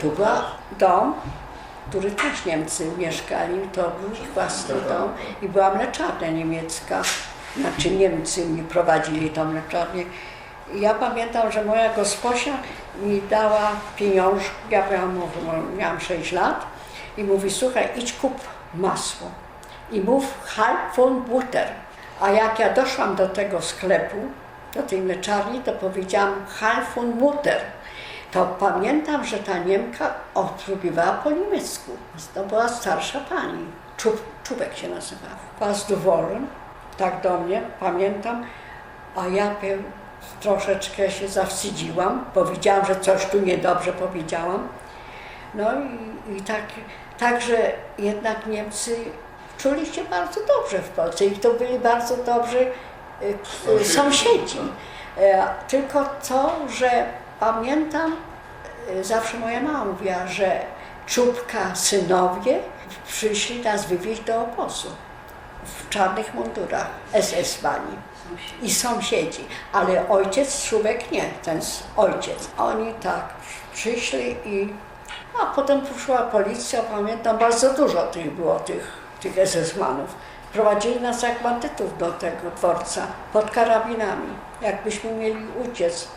Tu był dom, który też Niemcy mieszkali, to był ich własny dom i była mleczarnia niemiecka. Znaczy Niemcy mi prowadzili tą mleczarnię. I ja pamiętam, że moja gosposia mi dała pieniążki, ja byłam, miałam 6 lat i mówi, słuchaj, idź kup masło i mów halb von Butter. A jak ja doszłam do tego sklepu, do tej mleczarni, to powiedziałam halb von Butter. To pamiętam, że ta Niemka obsługiwała po niemiecku. To była starsza pani. Czub, czubek się nazywała. Była zadowolona, tak do mnie, pamiętam. A ja troszeczkę się zawstydziłam, bo widziałam, że coś tu niedobrze powiedziałam. No i, i tak, także jednak Niemcy czuli się bardzo dobrze w Polsce i to byli bardzo dobrzy y, y, sąsiedzi. E, Tylko to, że pamiętam, y, zawsze moja mama mówiła, że czubka synowie przyszli nas wywieźć do obozu w czarnych mundurach SS-mani i sąsiedzi, ale ojciec, czubek nie, ten ojciec. Oni tak przyszli i a potem przyszła policja, pamiętam, bardzo dużo tych było, tych, tych SS-manów. Prowadzili nas jak bandytów do tego dworca, pod karabinami, jakbyśmy mieli uciec.